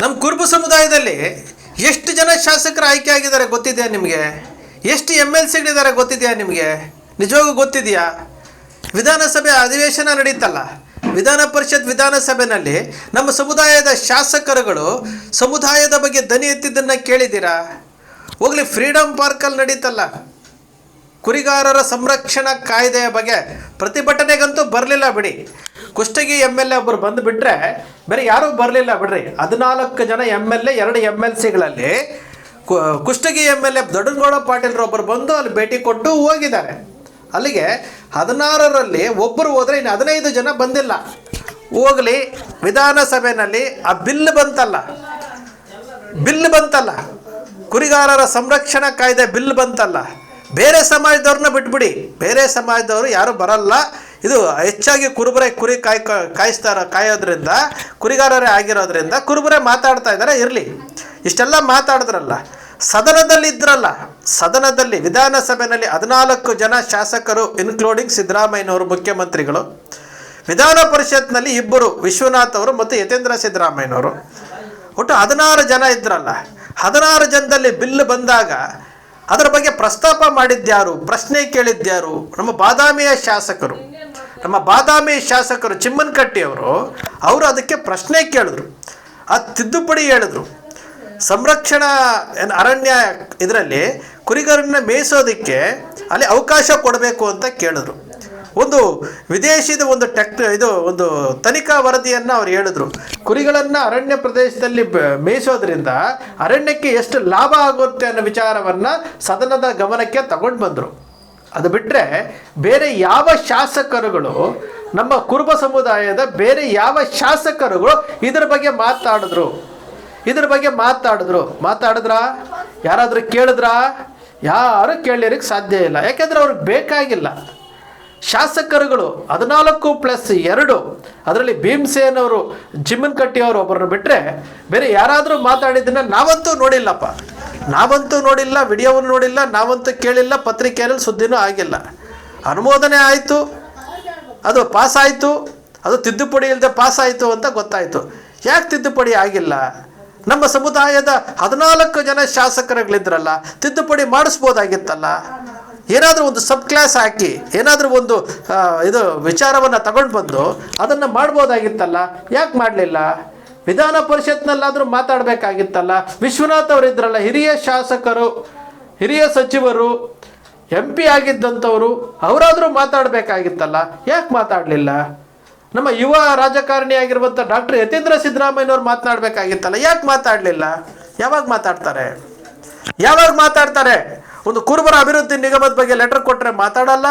ನಮ್ಮ ಕುರುಬ ಸಮುದಾಯದಲ್ಲಿ ಎಷ್ಟು ಜನ ಶಾಸಕರು ಆಯ್ಕೆ ಆಗಿದ್ದಾರೆ ಗೊತ್ತಿದೆಯಾ ನಿಮಗೆ? ಎಷ್ಟು ಎಂ ಎಲ್ ಸಿಗಳಿದ್ದಾರೆ ಗೊತ್ತಿದೆಯಾ ನಿಮಗೆ? ನಿಜವಾಗೂ ಗೊತ್ತಿದೆಯಾ? ವಿಧಾನಸಭೆ ಅಧಿವೇಶನ ನಡೀತಲ್ಲ. ವಿಧಾನ ಪರಿಷತ್ ವಿಧಾನಸಭೆಯಲ್ಲಿ ನಮ್ಮ ಸಮುದಾಯದ ಶಾಸಕರುಗಳು ಸಮುದಾಯದ ಬಗ್ಗೆ ದನಿ ಎತ್ತಿದ್ದನ್ನು ಕೇಳಿದ್ದೀರಾ? ಹೋಗ್ಲಿ ಫ್ರೀಡಮ್ ಪಾರ್ಕಲ್ಲಿ ನಡೀತಲ್ಲ. ಕುರಿಗಾರರ ಸಂರಕ್ಷಣಾ ಕಾಯ್ದೆಯ ಬಗ್ಗೆ ಪ್ರತಿಭಟನೆಗಂತೂ ಬರಲಿಲ್ಲ ಬಿಡಿ. ಕುಷ್ಟಗಿ ಎಂ ಎಲ್ ಎ ಒಬ್ಬರು ಬಂದು ಬಿಟ್ರೆ ಬೇರೆ ಯಾರೂ ಬರಲಿಲ್ಲ ಬಿಡ್ರಿ. ಹದಿನಾಲ್ಕು ಜನ ಎಂ ಎಲ್ ಎ ಎರಡು M L ಸಿಗಳಲ್ಲಿ Kushtagi M L A Doddagouda ಪಾಟೀಲ್ರೊಬ್ಬರು ಬಂದು ಅಲ್ಲಿ ಭೇಟಿ ಕೊಟ್ಟು ಹೋಗಿದ್ದಾರೆ. ಅಲ್ಲಿಗೆ ಹದಿನಾರರಲ್ಲಿ ಒಬ್ಬರು ಹೋದರೆ ಇನ್ನು ಹದಿನೈದು ಜನ ಬಂದಿಲ್ಲ. ಹೋಗಲಿ ವಿಧಾನಸಭೆಯಲ್ಲಿ ಆ ಬಿಲ್ ಬಂತಲ್ಲ. ಬಿಲ್ ಬಂತಲ್ಲ. ಕುರಿಗಾರರ ಸಂರಕ್ಷಣಾ ಕಾಯ್ದೆ ಬಿಲ್ ಬಂತಲ್ಲ. ಬೇರೆ ಸಮಾಜದವ್ರನ್ನ ಬಿಟ್ಬಿಡಿ. ಬೇರೆ ಸಮಾಜದವರು ಯಾರು ಬರಲ್ಲ. ಇದು ಹೆಚ್ಚಾಗಿ ಕುರುಬರೆ ಕುರಿ ಕಾಯ್ ಕಾಯಿಸ್ತಾರ, ಕಾಯೋದ್ರಿಂದ, ಕುರಿಗಾರರೇ ಆಗಿರೋದ್ರಿಂದ ಕುರುಬರೆ ಮಾತಾಡ್ತಾ ಇದ್ದಾರೆ ಇರಲಿ. ಇಷ್ಟೆಲ್ಲ ಮಾತಾಡಿದ್ರಲ್ಲ, ಸದನದಲ್ಲಿ ಇದ್ರಲ್ಲ, ಸದನದಲ್ಲಿ ವಿಧಾನಸಭೆಯಲ್ಲಿ ಹದಿನಾಲ್ಕು ಜನ ಶಾಸಕರು ಇನ್ಕ್ಲೂಡಿಂಗ್ ಸಿದ್ದರಾಮಯ್ಯನವರು ಮುಖ್ಯಮಂತ್ರಿಗಳು, ವಿಧಾನ ಪರಿಷತ್ನಲ್ಲಿ ಇಬ್ಬರು, ವಿಶ್ವನಾಥ್ ಅವರು ಮತ್ತು ಯತೇಂದ್ರ ಸಿದ್ದರಾಮಯ್ಯನವರು. ಒಟ್ಟು ಹದಿನಾರು ಜನ ಇದ್ರಲ್ಲ, ಹದಿನಾರು ಜನದಲ್ಲಿ ಬಿಲ್ ಬಂದಾಗ ಅದರ ಬಗ್ಗೆ ಪ್ರಸ್ತಾಪ ಮಾಡಿದ್ಯಾರು, ಪ್ರಶ್ನೆ ಕೇಳಿದ್ಯಾರು, ನಮ್ಮ ಬಾದಾಮಿಯ ಶಾಸಕರು. ನಮ್ಮ ಬಾದಾಮಿ ಶಾಸಕರು ಚಿಮ್ಮನಕಟ್ಟಿ ಅವರು ಅವರು ಅದಕ್ಕೆ ಪ್ರಶ್ನೆ ಕೇಳಿದ್ರು. ಆ ತಿದ್ದುಪಡಿ ಹೇಳಿದ್ರು. ಸಂರಕ್ಷಣಾ ಅರಣ್ಯ ಇದರಲ್ಲಿ ಕುರಿಗರನ್ನ ಮೇಯಿಸೋದಕ್ಕೆ ಅಲ್ಲಿ ಅವಕಾಶ ಕೊಡಬೇಕು ಅಂತ ಕೇಳಿದ್ರು. ಒಂದು ವಿದೇಶಿದ ಒಂದು ಟೆಕ್, ಇದು ಒಂದು ತನಿಖಾ ವರದಿಯನ್ನು ಅವ್ರು ಹೇಳಿದ್ರು. ಕುರಿಗಳನ್ನು ಅರಣ್ಯ ಪ್ರದೇಶದಲ್ಲಿ ಮೇಯಿಸೋದ್ರಿಂದ ಅರಣ್ಯಕ್ಕೆ ಎಷ್ಟು ಲಾಭ ಆಗುತ್ತೆ ಅನ್ನೋ ವಿಚಾರವನ್ನು ಸದನದ ಗಮನಕ್ಕೆ ತಗೊಂಡು ಬಂದರು. ಅದು ಬಿಟ್ಟರೆ ಬೇರೆ ಯಾವ ಶಾಸಕರುಗಳು, ನಮ್ಮ ಕುರುಬ ಸಮುದಾಯದ ಬೇರೆ ಯಾವ ಶಾಸಕರುಗಳು ಇದರ ಬಗ್ಗೆ ಮಾತಾಡಿದ್ರು? ಇದ್ರ ಬಗ್ಗೆ ಮಾತಾಡಿದ್ರು. ಮಾತಾಡಿದ್ರಾ? ಯಾರಾದರೂ ಕೇಳಿದ್ರಾ? ಯಾರು ಕೇಳಲಿಕ್ಕೆ ಸಾಧ್ಯ ಇಲ್ಲ. ಯಾಕೆಂದ್ರೆ ಅವ್ರಿಗೆ ಬೇಕಾಗಿಲ್ಲ. ಶಾಸಕರುಗಳು ಹದಿನಾಲ್ಕು ಪ್ಲಸ್ ಎರಡು, ಅದರಲ್ಲಿ ಭೀಮಸೇನ್ ಅವರು ಜಿಮ್ಮನ್ ಕಟ್ಟಿ ಅವರು ಒಬ್ಬರನ್ನು ಬಿಟ್ಟರೆ ಬೇರೆ ಯಾರಾದರೂ ಮಾತಾಡಿದ್ದನ್ನ ನಾವಂತೂ ನೋಡಿಲ್ಲಪ್ಪ. ನಾವಂತೂ ನೋಡಿಲ್ಲ, ವಿಡಿಯೋವನ್ನು ನೋಡಿಲ್ಲ, ನಾವಂತೂ ಕೇಳಿಲ್ಲ, ಪತ್ರಿಕೆಯಲ್ಲಿ ಸುದ್ದಿನೂ ಆಗಿಲ್ಲ. ಅನುಮೋದನೆ ಆಯಿತು, ಅದು ಪಾಸ್ ಆಯಿತು ಅದು ತಿದ್ದುಪಡಿ ಇಲ್ಲದೆ ಪಾಸ್ ಆಯಿತು ಅಂತ ಗೊತ್ತಾಯಿತು. ಯಾಕೆ ತಿದ್ದುಪಡಿ ಆಗಿಲ್ಲ? ನಮ್ಮ ಸಮುದಾಯದ ಹದಿನಾಲ್ಕು ಜನ ಶಾಸಕರುಗಳಿದ್ರಲ್ಲ, ತಿದ್ದುಪಡಿ ಮಾಡಿಸ್ಬೋದಾಗಿತ್ತಲ್ಲ? ಏನಾದರೂ ಒಂದು ಸಬ್ ಕ್ಲಾಸ್ ಹಾಕಿ, ಏನಾದರೂ ಒಂದು ಇದು ವಿಚಾರವನ್ನು ತಗೊಂಡು ಬಂದು ಅದನ್ನು ಮಾಡ್ಬೋದಾಗಿತ್ತಲ್ಲ? ಯಾಕೆ ಮಾಡಲಿಲ್ಲ? ವಿಧಾನ ಪರಿಷತ್ನಲ್ಲಾದರೂ ಮಾತಾಡಬೇಕಾಗಿತ್ತಲ್ಲ? ವಿಶ್ವನಾಥ್ ಅವರಿದ್ರಲ್ಲ, ಹಿರಿಯ ಶಾಸಕರು, ಹಿರಿಯ ಸಚಿವರು ಎಂ ಪಿ ಆಗಿದ್ದಂಥವರು, ಅವರಾದರೂ ಮಾತಾಡಬೇಕಾಗಿತ್ತಲ್ಲ? ಯಾಕೆ ಮಾತಾಡಲಿಲ್ಲ? ನಮ್ಮ ಯುವ ರಾಜಕಾರಣಿ ಆಗಿರುವಂಥ ಡಾಕ್ಟರ್ ಯತೀಂದ್ರ ಸಿದ್ದರಾಮಯ್ಯನವ್ರು ಮಾತನಾಡಬೇಕಾಗಿತ್ತಲ್ಲ? ಯಾಕೆ ಮಾತಾಡಲಿಲ್ಲ? ಯಾವಾಗ ಮಾತಾಡ್ತಾರೆ? ಯಾವಾಗ ಮಾತಾಡ್ತಾರೆ? ಒಂದು ಕುರುಬರ ಅಭಿವೃದ್ಧಿ ನಿಗಮದ ಬಗ್ಗೆ ಲೆಟರ್ ಕೊಟ್ಟರೆ ಮಾತಾಡಲ್ಲ?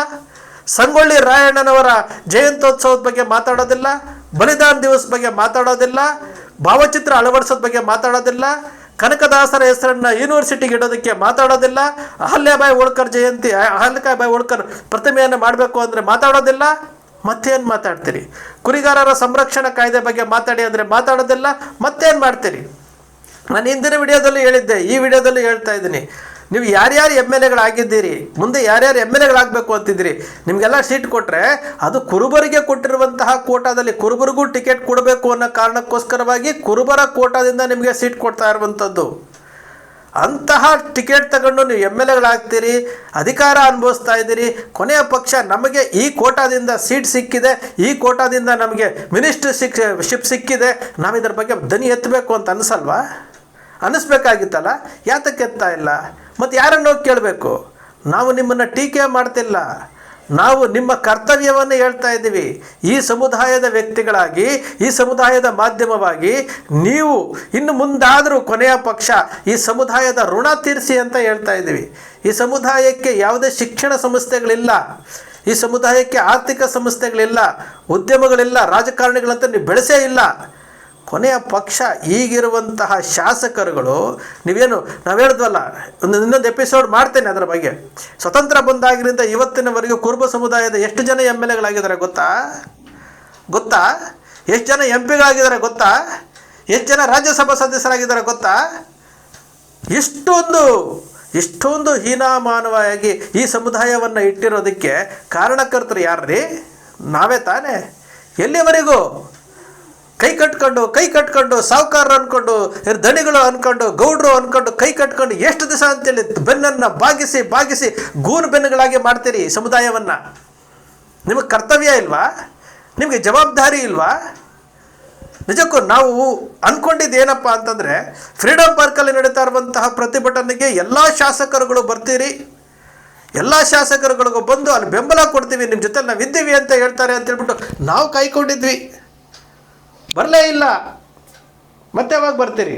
ಸಂಗೊಳ್ಳಿ ರಾಯಣ್ಣನವರ ಜಯಂತ್ಯೋತ್ಸವದ ಬಗ್ಗೆ ಮಾತಾಡೋದಿಲ್ಲ? ಬಲಿದಾನ ದಿವಸ ಬಗ್ಗೆ ಮಾತಾಡೋದಿಲ್ಲ? ಭಾವಚಿತ್ರ ಅಳವಡಿಸೋದ್ ಬಗ್ಗೆ ಮಾತಾಡೋದಿಲ್ಲ. ಕನಕದಾಸರ ಹೆಸರನ್ನ ಯೂನಿವರ್ಸಿಟಿಗೆ ಇಡೋದಕ್ಕೆ ಮಾತಾಡೋದಿಲ್ಲ. ಅಹಲ್ಯಾಬಾಯಿ ಹೋಳ್ಕರ್ ಜಯಂತಿ ಅಹಲ್ಯಾಬಾಯಿ ಹೋಳ್ಕರ್ ಪ್ರತಿಮೆಯನ್ನು ಮಾಡಬೇಕು ಅಂದರೆ ಮಾತಾಡೋದಿಲ್ಲ. ಮತ್ತೇನು ಮಾತಾಡ್ತೀರಿ? ಕುರಿಗಾರರ ಸಂರಕ್ಷಣಾ ಕಾಯ್ದೆ ಬಗ್ಗೆ ಮಾತಾಡಿ ಅಂದರೆ ಮಾತಾಡೋದಿಲ್ಲ. ಮತ್ತೇನು ಮಾಡ್ತೀರಿ? ನಾನು ಹಿಂದಿನ ವಿಡಿಯೋದಲ್ಲೂ ಹೇಳಿದ್ದೆ, ಈ ವಿಡಿಯೋದಲ್ಲೂ ಹೇಳ್ತಾ ಇದ್ದೀನಿ. ನೀವು ಯಾರ್ಯಾರು ಎಂ ಎಲ್ ಎಗಳಾಗಿದ್ದೀರಿ? ಮುಂದೆ ಯಾರ್ಯಾರು ಎಂ ಎಲ್ ಎಗಳಾಗಬೇಕು ಅಂತಿದ್ದೀರಿ? ನಿಮಗೆಲ್ಲ ಸೀಟ್ ಕೊಟ್ಟರೆ ಅದು ಕುರುಬರಿಗೆ ಕೊಟ್ಟಿರುವಂತಹ ಕೋಟಾದಲ್ಲಿ ಕುರುಬರಿಗೂ ಟಿಕೆಟ್ ಕೊಡಬೇಕು ಅನ್ನೋ ಕಾರಣಕ್ಕೋಸ್ಕರವಾಗಿ ಕುರುಬರ ಕೋಟಾದಿಂದ ನಿಮಗೆ ಸೀಟ್ ಕೊಡ್ತಾ ಇರುವಂಥದ್ದು. ಅಂತಹ ಟಿಕೆಟ್ ತಗೊಂಡು ನೀವು ಎಂ ಎಲ್ ಎಗಳಾಗ್ತೀರಿ, ಅಧಿಕಾರ ಅನುಭವಿಸ್ತಾ ಇದ್ದೀರಿ, ಕೊನೆಯ ಪಕ್ಷ ನಮಗೆ ಈ ಕೋಟಾದಿಂದ ಸೀಟ್ ಸಿಕ್ಕಿದೆ, ಈ ಕೋಟಾದಿಂದ ನಮಗೆ ಮಿನಿಸ್ಟರ್ ಸಿಕ್, ಶಿಪ್ ಸಿಕ್ಕಿದೆ, ನಾವು ಇದ್ರ ಬಗ್ಗೆ ದನಿ ಎತ್ತಬೇಕು ಅಂತ ಅನಿಸಲ್ವಾ? ಅನ್ನಿಸ್ಬೇಕಾಗಿತ್ತಲ್ಲ ಯಾತಕ್ಕೆ ಎತ್ತಾ ಇಲ್ಲ? ಮತ್ತು ಯಾರನ್ನು ಹೋಗಿ ಕೇಳಬೇಕು? ನಾವು ನಿಮ್ಮನ್ನು ಟೀಕೆ ಮಾಡ್ತಿಲ್ಲ. ನಾವು ನಿಮ್ಮ ಕರ್ತವ್ಯವನ್ನು ಹೇಳ್ತಾ ಇದ್ದೀವಿ. ಈ ಸಮುದಾಯದ ವ್ಯಕ್ತಿಗಳಾಗಿ, ಈ ಸಮುದಾಯದ ಮಾಧ್ಯಮವಾಗಿ ನೀವು ಇನ್ನು ಮುಂದಾದರೂ ಕೊನೆಯ ಪಕ್ಷ ಈ ಸಮುದಾಯದ ಋಣ ತೀರಿಸಿ ಅಂತ ಹೇಳ್ತಾ ಇದ್ದೀವಿ. ಈ ಸಮುದಾಯಕ್ಕೆ ಯಾವುದೇ ಶಿಕ್ಷಣ ಸಂಸ್ಥೆಗಳಿಲ್ಲ. ಈ ಸಮುದಾಯಕ್ಕೆ ಆರ್ಥಿಕ ಸಂಸ್ಥೆಗಳಿಲ್ಲ. ಉದ್ಯಮಗಳಿಲ್ಲ. ರಾಜಕಾರಣಿಗಳಂತ ನೀವು ಬೆಳೆಸೇ ಇಲ್ಲ. ಕೊನೆಯ ಪಕ್ಷ ಈಗಿರುವಂತಹ ಶಾಸಕರುಗಳು, ನೀವೇನು, ನಾವು ಹೇಳಿದ್ವಲ್ಲ, ಒಂದು, ಇನ್ನೊಂದು ಎಪಿಸೋಡ್ ಮಾಡ್ತೇನೆ ಅದರ ಬಗ್ಗೆ. ಸ್ವತಂತ್ರ ಬಂದಾಗಿನಿಂದ ಇವತ್ತಿನವರೆಗೂ ಕುರುಬ ಸಮುದಾಯದ ಎಷ್ಟು ಜನ ಎಂ ಎಲ್ ಎಗಳಾಗಿದ್ದಾರೆ ಗೊತ್ತಾ? ಗೊತ್ತಾ? ಎಷ್ಟು ಜನ ಎಂ ಪಿಗಳಾಗಿದ್ದಾರೆ ಗೊತ್ತಾ? ಎಷ್ಟು ಜನ ರಾಜ್ಯಸಭಾ ಸದಸ್ಯರಾಗಿದ್ದಾರೆ ಗೊತ್ತಾ? ಇಷ್ಟೊಂದು ಇಷ್ಟೊಂದು ಹೀನಾಮಾನವಾಗಿ ಈ ಸಮುದಾಯವನ್ನು ಇಟ್ಟಿರೋದಕ್ಕೆ ಕಾರಣಕರ್ತರು ಯಾರ್ರೀ? ನಾವೇ ತಾನೇ? ಎಲ್ಲಿವರೆಗೂ? ಕೈ ಕಟ್ಕೊಂಡು ಕೈ ಕಟ್ಕೊಂಡು ಸಾವುಕಾರರು ಅನ್ಕೊಂಡು ದಣಿಗಳು ಅನ್ಕೊಂಡು, ಗೌಡ್ರು ಅನ್ಕೊಂಡು ಕೈ ಕಟ್ಕೊಂಡು ಎಷ್ಟು ದಿವಸ ಅಂತೇಳಿ ಬೆನ್ನನ್ನು ಬಾಗಿಸಿ ಬಾಗಿಸಿ ಗೂನು ಬೆನ್ನುಗಳಾಗಿ ಮಾಡ್ತೀರಿ ಸಮುದಾಯವನ್ನು ಸಮುದಾಯವನ್ನ? ನಿಮಗೆ ಕರ್ತವ್ಯ ಇಲ್ವಾ? ನಿಮಗೆ ಜವಾಬ್ದಾರಿ ಇಲ್ವಾ? ನಿಜಕ್ಕೂ ನಾವು ಅಂದ್ಕೊಂಡಿದ್ದು ಏನಪ್ಪ ಅಂತಂದರೆ ಫ್ರೀಡಮ್ ಪಾರ್ಕಲ್ಲಿ ನಡೀತಾ ಇರುವಂತಹ ಪ್ರತಿಭಟನೆಗೆ ಎಲ್ಲ ಶಾಸಕರುಗಳು ಬರ್ತೀರಿ. ಎಲ್ಲ ಶಾಸಕರುಗಳಿಗೂ ಬಂದು ಅಲ್ಲಿ ಬೆಂಬಲ ಕೊಡ್ತೀವಿ ನಿಮ್ಮ ಜೊತೆ ನಾವು ಇದ್ದೀವಿ ಅಂತ ಹೇಳ್ತಾರೆ ಅಂತ ಹೇಳ್ಬಿಟ್ಟು ನಾವು ಕಾಯ್ಕೊಂಡಿದ್ವಿ. ಬರಲೇ ಇಲ್ಲ. ಮತ್ತೆ ಯಾವಾಗ ಬರ್ತೀರಿ?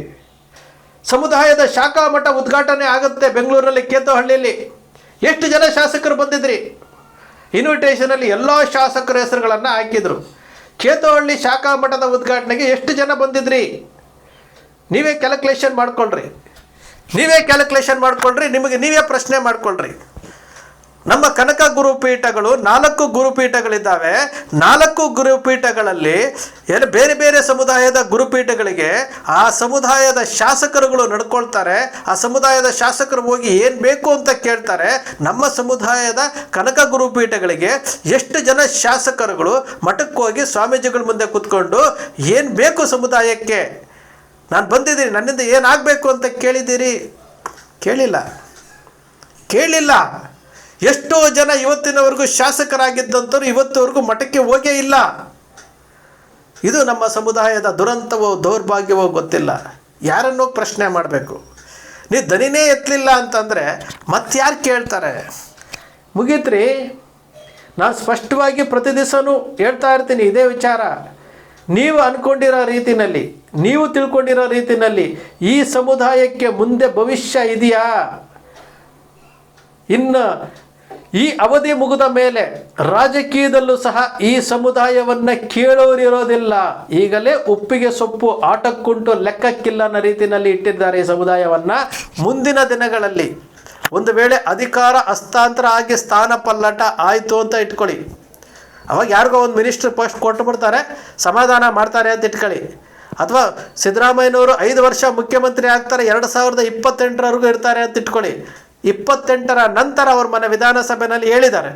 ಸಮುದಾಯದ ಶಾಖಾ ಮಠ ಉದ್ಘಾಟನೆ ಆಗುತ್ತೆ ಬೆಂಗಳೂರಲ್ಲಿ ಕೇತೋಹಳ್ಳಿಯಲ್ಲಿ. ಎಷ್ಟು ಜನ ಶಾಸಕರು ಬಂದಿದ್ರಿ? ಇನ್ವಿಟೇಷನಲ್ಲಿ ಎಲ್ಲ ಶಾಸಕರ ಹೆಸರುಗಳನ್ನು ಹಾಕಿದರು. ಕೇತೋಹಳ್ಳಿ ಶಾಖಾ ಮಠದ ಉದ್ಘಾಟನೆಗೆ ಎಷ್ಟು ಜನ ಬಂದಿದ್ರಿ? ನೀವೇ ಕ್ಯಾಲ್ಕುಲೇಷನ್ ಮಾಡ್ಕೊಳ್ರಿ ನೀವೇ ಕ್ಯಾಲ್ಕುಲೇಷನ್ ಮಾಡ್ಕೊಳ್ರಿ ನಿಮಗೆ ನೀವೇ ಪ್ರಶ್ನೆ ಮಾಡ್ಕೊಳ್ರಿ ನಮ್ಮ ಕನಕ ಗುರುಪೀಠಗಳು ನಾಲ್ಕು ಗುರುಪೀಠಗಳಿದ್ದಾವೆ. ನಾಲ್ಕು ಗುರುಪೀಠಗಳಲ್ಲಿ ಏನು ಬೇರೆ ಬೇರೆ ಸಮುದಾಯದ ಗುರುಪೀಠಗಳಿಗೆ ಆ ಸಮುದಾಯದ ಶಾಸಕರುಗಳು ನಡ್ಕೊಳ್ತಾರೆ. ಆ ಸಮುದಾಯದ ಶಾಸಕರು ಹೋಗಿ ಏನು ಬೇಕು ಅಂತ ಕೇಳ್ತಾರೆ. ನಮ್ಮ ಸಮುದಾಯದ ಕನಕ ಗುರುಪೀಠಗಳಿಗೆ ಎಷ್ಟು ಜನ ಶಾಸಕರುಗಳು ಮಠಕ್ಕೆ ಹೋಗಿ ಸ್ವಾಮೀಜಿಗಳ ಮುಂದೆ ಕೂತ್ಕೊಂಡು ಏನು ಬೇಕು ಸಮುದಾಯಕ್ಕೆ? ನಾನು ಬಂದಿದ್ದೀನಿ, ನನ್ನಿಂದ ಏನಾಗಬೇಕು ಅಂತ ಕೇಳಿದ್ದೀರಿ? ಕೇಳಿಲ್ಲ. ಕೇಳಿಲ್ಲ. ಎಷ್ಟೋ ಜನ ಇವತ್ತಿನವರೆಗೂ ಶಾಸಕರಾಗಿದ್ದಂಥವ್ರು ಇವತ್ತುವರೆಗೂ ಮಠಕ್ಕೆ ಹೋಗೇ ಇಲ್ಲ. ಇದು ನಮ್ಮ ಸಮುದಾಯದ ದುರಂತವೋ ದೌರ್ಭಾಗ್ಯವೋ ಗೊತ್ತಿಲ್ಲ. ಯಾರನ್ನೋ ಪ್ರಶ್ನೆ ಮಾಡಬೇಕು. ನೀ ದನಿನೇ ಎತ್ತಲಿಲ್ಲ ಅಂತಂದರೆ ಮತ್ತಾರು ಕೇಳ್ತಾರೆ? ಮುಗಿತ್ರಿ, ನಾನು ಸ್ಪಷ್ಟವಾಗಿ ಪ್ರತಿ ದಿವಸನೂ ಹೇಳ್ತಾ ಇರ್ತೀನಿ ಇದೇ ವಿಚಾರ. ನೀವು ಅಂದ್ಕೊಂಡಿರೋ ರೀತಿಯಲ್ಲಿ ನೀವು ತಿಳ್ಕೊಂಡಿರೋ ರೀತಿಯಲ್ಲಿ ಈ ಸಮುದಾಯಕ್ಕೆ ಮುಂದೆ ಭವಿಷ್ಯ ಇದೆಯಾ? ಇನ್ನು ಈ ಅವಧಿ ಮುಗಿದ ಮೇಲೆ ರಾಜಕೀಯದಲ್ಲೂ ಸಹ ಈ ಸಮುದಾಯವನ್ನು ಕೇಳೋರಿರೋದಿಲ್ಲ ಈಗಲೇ ಉಪ್ಪಿಗೆ ಸೊಪ್ಪು ಆಟಕ್ಕುಂಟು ಲೆಕ್ಕಕ್ಕಿಲ್ಲ ಅನ್ನೋ ರೀತಿಯಲ್ಲಿ ಇಟ್ಟಿದ್ದಾರೆ ಈ ಸಮುದಾಯವನ್ನು. ಮುಂದಿನ ದಿನಗಳಲ್ಲಿ ಒಂದು ವೇಳೆ ಅಧಿಕಾರ ಹಸ್ತಾಂತರ ಆಗಿ ಸ್ಥಾನ ಪಲ್ಲಟ ಆಯಿತು ಅಂತ ಇಟ್ಕೊಳ್ಳಿ. ಅವಾಗ ಯಾರಿಗೋ ಒಂದು ಮಿನಿಸ್ಟ್ರ್ ಪೋಸ್ಟ್ ಕೊಟ್ಟು ಬಿಡ್ತಾರೆ, ಸಮಾಧಾನ ಮಾಡ್ತಾರೆ ಅಂತ ಇಟ್ಕೊಳ್ಳಿ. ಅಥವಾ ಸಿದ್ದರಾಮಯ್ಯನವರು ಐದು ವರ್ಷ ಮುಖ್ಯಮಂತ್ರಿ ಆಗ್ತಾರೆ, ಎರಡು ಸಾವಿರದ ಇಪ್ಪತ್ತೆಂಟರವರೆಗೂ ಇರ್ತಾರೆ ಅಂತ ಇಟ್ಕೊಳ್ಳಿ. ಇಪ್ಪತ್ತೆಂಟರ ನಂತರ ಅವರು ಮನೆ ವಿಧಾನಸಭೆಯಲ್ಲಿ ಹೇಳಿದ್ದಾರೆ.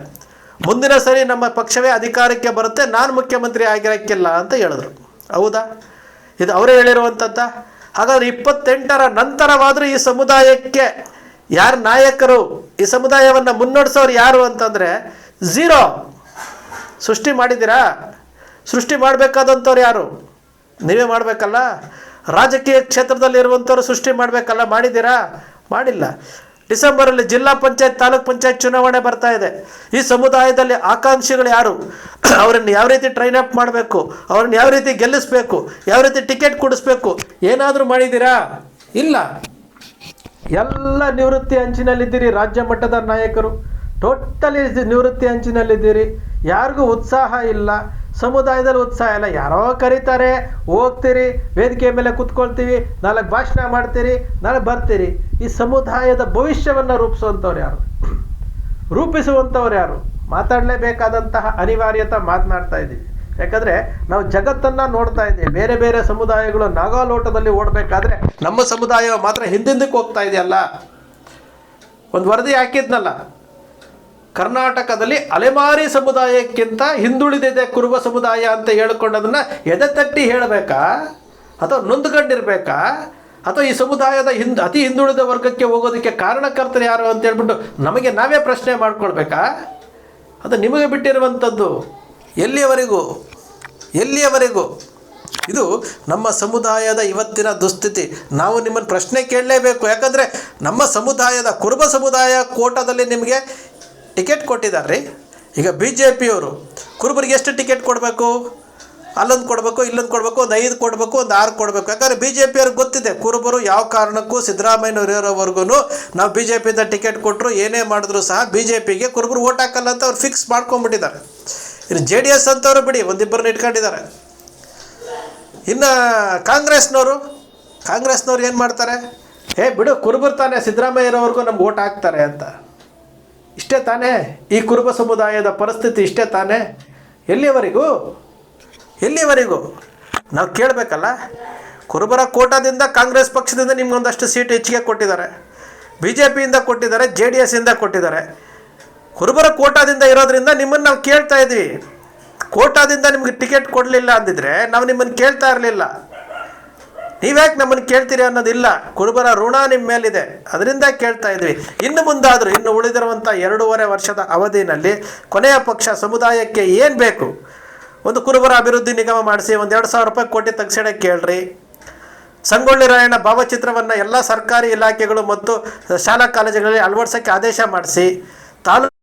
ಮುಂದಿನ ಸರಿ ನಮ್ಮ ಪಕ್ಷವೇ ಅಧಿಕಾರಕ್ಕೆ ಬರುತ್ತೆ, ನಾನು ಮುಖ್ಯಮಂತ್ರಿ ಆಗಿರೋಕ್ಕಿಲ್ಲ ಅಂತ ಹೇಳಿದ್ರು. ಹೌದಾ? ಇದು ಅವರೇ ಹೇಳಿರುವಂಥದ್ದ. ಹಾಗಾದ್ರೆ ಇಪ್ಪತ್ತೆಂಟರ ನಂತರವಾದರೂ ಈ ಸಮುದಾಯಕ್ಕೆ ಯಾರು ನಾಯಕರು, ಈ ಸಮುದಾಯವನ್ನು ಮುನ್ನಡೆಸೋರು ಯಾರು ಅಂತಂದರೆ ಝೀರೋ. ಸೃಷ್ಟಿ ಮಾಡಿದ್ದೀರಾ? ಸೃಷ್ಟಿ ಮಾಡಬೇಕಾದಂಥವ್ರು ಯಾರು? ನೀವೇ ಮಾಡಬೇಕಲ್ಲ? ರಾಜಕೀಯ ಕ್ಷೇತ್ರದಲ್ಲಿರುವಂಥವ್ರು ಸೃಷ್ಟಿ ಮಾಡಬೇಕಲ್ಲ, ಮಾಡಿದ್ದೀರಾ? ಮಾಡಿಲ್ಲ. ಡಿಸೆಂಬರಲ್ಲಿ ಜಿಲ್ಲಾ ಪಂಚಾಯತ್, ತಾಲೂಕ್ ಪಂಚಾಯತ್ ಚುನಾವಣೆ ಬರ್ತಾ ಇದೆ. ಈ ಸಮುದಾಯದಲ್ಲಿ ಆಕಾಂಕ್ಷಿಗಳು ಯಾರು? ಅವರನ್ನು ಯಾವ ರೀತಿ ಟ್ರೈನ್ ಅಪ್ ಮಾಡಬೇಕು? ಅವ್ರನ್ನ ಯಾವ ರೀತಿ ಗೆಲ್ಲಿಸ್ಬೇಕು? ಯಾವ ರೀತಿ ಟಿಕೆಟ್ ಕೊಡಿಸ್ಬೇಕು? ಏನಾದರೂ ಮಾಡಿದ್ದೀರಾ? ಇಲ್ಲ. ಎಲ್ಲ ನಿವೃತ್ತಿ ಅಂಚಿನಲ್ಲಿದ್ದೀರಿ ರಾಜ್ಯ ಮಟ್ಟದ ನಾಯಕರು. ಟೋಟಲಿ ನಿವೃತ್ತಿ ಅಂಚಿನಲ್ಲಿದ್ದೀರಿ ಯಾರಿಗೂ ಉತ್ಸಾಹ ಇಲ್ಲ. ಸಮುದಾಯದಲ್ಲಿ ಉತ್ಸಾಹ ಇಲ್ಲ ಯಾರೋ ಕರೀತಾರೆ. ಹೋಗ್ತೀರಿ ವೇದಿಕೆ ಮೇಲೆ ಕುತ್ಕೊಳ್ತೀವಿ, ನಾಲ್ಕು ಭಾಷಣ ಮಾಡ್ತೀರಿ, ನಾಳೆ ಬರ್ತೀರಿ. ಈ ಸಮುದಾಯದ ಭವಿಷ್ಯವನ್ನು ರೂಪಿಸುವಂಥವ್ರು ಯಾರು? ರೂಪಿಸುವಂಥವ್ರು ಯಾರು? ಮಾತಾಡಲೇಬೇಕಾದಂತಹ ಅನಿವಾರ್ಯತೆ ಮಾತನಾಡ್ತಾ ಇದ್ದೀವಿ. ಯಾಕಂದರೆ ನಾವು ಜಗತ್ತನ್ನು ನೋಡ್ತಾ ಇದ್ದೀವಿ. ಬೇರೆ ಬೇರೆ ಸಮುದಾಯಗಳು ನಾಗಾಲೋಟದಲ್ಲಿ ಓಡಬೇಕಾದ್ರೆ ನಮ್ಮ ಸಮುದಾಯ ಮಾತ್ರ ಹಿಂದಿಂದಕ್ಕೆ ಹೋಗ್ತಾ ಇದೆಯಲ್ಲ? ಒಂದು ವರದಿ ಹಾಕಿದ್ನಲ್ಲ? ಕರ್ನಾಟಕದಲ್ಲಿ ಅಲೆಮಾರಿ ಸಮುದಾಯಕ್ಕಿಂತ ಹಿಂದುಳಿದಿದೆ ಕುರುಬ ಸಮುದಾಯ ಅಂತ ಹೇಳ್ಕೊಂಡದನ್ನ ಎದೆ ತಟ್ಟಿ ಹೇಳಬೇಕಾ? ಅಥವಾ ನೊಂದ್ಕೊಂಡಿರ್ಬೇಕಾ? ಅಥವಾ ಈ ಸಮುದಾಯದ ಹಿಂದ್, ಅತಿ ಹಿಂದುಳಿದ ವರ್ಗಕ್ಕೆ ಹೋಗೋದಕ್ಕೆ ಕಾರಣಕರ್ತರು ಯಾರು ಅಂತ ಹೇಳ್ಬಿಟ್ಟು ನಮಗೆ ನಾವೇ ಪ್ರಶ್ನೆ ಮಾಡ್ಕೊಳ್ಬೇಕಾ? ಅದು ನಿಮಗೆ ಬಿಟ್ಟಿರುವಂಥದ್ದು. ಎಲ್ಲಿಯವರೆಗೂ? ಎಲ್ಲಿಯವರೆಗೂ? ಇದು ನಮ್ಮ ಸಮುದಾಯದ ಇವತ್ತಿನ ದುಸ್ಥಿತಿ. ನಾವು ನಿಮ್ಮನ್ನು ಪ್ರಶ್ನೆ ಕೇಳಲೇಬೇಕು. ಯಾಕಂದರೆ ನಮ್ಮ ಸಮುದಾಯದ ಕುರುಬ ಸಮುದಾಯ ಕೋಟದಲ್ಲಿ ನಿಮಗೆ ಟಿಕೆಟ್ ಕೊಟ್ಟಿದ್ದಾರೆ. ಈಗ ಬಿ ಜೆ ಪಿಯವರು ಕುರುಬರಿಗೆ ಎಷ್ಟು ಟಿಕೆಟ್ ಕೊಡಬೇಕು? ಅಲ್ಲೊಂದು ಕೊಡಬೇಕು, ಇಲ್ಲೊಂದು ಕೊಡಬೇಕು, ಒಂದು ಐದು ಕೊಡಬೇಕು, ಒಂದು ಆರು ಕೊಡಬೇಕು. ಯಾಕಂದರೆ ಬಿ ಜೆ ಪಿಯವ್ರಿಗೆ ಗೊತ್ತಿದೆ, ಕುರುಬರು ಯಾವ ಕಾರಣಕ್ಕೂ ಸಿದ್ದರಾಮಯ್ಯನವರಿರೋವರೆಗೂ ನಾವು ಬಿ ಜೆ ಪಿಯಿಂದ ಟಿಕೆಟ್ ಕೊಟ್ಟರು ಏನೇ ಮಾಡಿದ್ರು ಸಹ ಬಿ ಜೆ ಪಿಗೆ ಕುರುಬರು ಓಟ್ ಹಾಕಲ್ಲ ಅಂತ ಅವ್ರು ಫಿಕ್ಸ್ ಮಾಡ್ಕೊಂಬಿಟ್ಟಿದ್ದಾರೆ ಇನ್ನು ಜೆ ಡಿ ಎಸ್ ಅಂತವರು ಬಿಡಿ, ಒಂದಿಬ್ಬರನ್ನ ಇಟ್ಕೊಂಡಿದ್ದಾರೆ. ಇನ್ನು ಕಾಂಗ್ರೆಸ್ನವರು, ಕಾಂಗ್ರೆಸ್ನವ್ರು ಏನು ಮಾಡ್ತಾರೆ? ಏ ಬಿಡು, ಕುರುಬರು ತಾನೇ ಇರೋವರೆಗೂ ನಮ್ಗೆ ಓಟ್ ಹಾಕ್ತಾರೆ ಅಂತ. ಇಷ್ಟೇ ತಾನೇ? ಈ ಕುರುಬ ಸಮುದಾಯದ ಪರಿಸ್ಥಿತಿ ಇಷ್ಟೇ ತಾನೇ? ಎಲ್ಲಿಯವರೆಗೂ? ಎಲ್ಲಿಯವರೆಗೂ? ನಾವು ಕೇಳಬೇಕಲ್ಲ? ಕುರುಬರ ಕೋಟಾದಿಂದ ಕಾಂಗ್ರೆಸ್ ಪಕ್ಷದಿಂದ ನಿಮ್ಗೊಂದಷ್ಟು ಸೀಟ್ ಹೆಚ್ಚಿಗೆ ಕೊಟ್ಟಿದ್ದಾರೆ. ಬಿ ಜೆ ಪಿಯಿಂದ ಕೊಟ್ಟಿದ್ದಾರೆ ಜೆ ಡಿ ಎಸ್ಸಿಂದ ಕೊಟ್ಟಿದ್ದಾರೆ. ಕುರುಬರ ಕೋಟಾದಿಂದ ಇರೋದ್ರಿಂದ ನಿಮ್ಮನ್ನು ನಾವು ಕೇಳ್ತಾ ಇದ್ವಿ. ಕೋಟಾದಿಂದ ನಿಮಗೆ ಟಿಕೆಟ್ ಕೊಡಲಿಲ್ಲ ಅಂದಿದ್ರೆ ನಾವು ನಿಮ್ಮನ್ನು ಕೇಳ್ತಾ ಇರಲಿಲ್ಲ. ನೀವ್ಯಾಕೆ ನಮ್ಮನ್ನು ಕೇಳ್ತೀರಿ ಅನ್ನೋದಿಲ್ಲ. ಕುರುಬರ ಋಣ ನಿಮ್ಮ ಮೇಲಿದೆ ಅದರಿಂದ ಕೇಳ್ತಾ ಇದ್ವಿ. ಇನ್ನು ಮುಂದಾದರೂ, ಇನ್ನು ಉಳಿದಿರುವಂಥ ಎರಡೂವರೆ ವರ್ಷದ ಅವಧಿನಲ್ಲಿ ಕೊನೆಯ ಪಕ್ಷ ಸಮುದಾಯಕ್ಕೆ ಏನು ಬೇಕು? ಒಂದು ಕುರುಬರ ಅಭಿವೃದ್ಧಿ ನಿಗಮ ಮಾಡಿಸಿ, ಒಂದು ಎರಡು ಸಾವಿರ ರೂಪಾಯಿ ಕೋಟಿ ತಕ್ಷಣ ಕೇಳ್ರಿ. ಸಂಗೊಳ್ಳಿ ರಾಯಣ್ಣ ಭಾವಚಿತ್ರವನ್ನು ಎಲ್ಲ ಸರ್ಕಾರಿ ಇಲಾಖೆಗಳು ಮತ್ತು ಶಾಲಾ ಕಾಲೇಜುಗಳಲ್ಲಿ ಅಳವಡಿಸೋಕ್ಕೆ ಆದೇಶ ಮಾಡಿಸಿ. ತಾಲೂಕು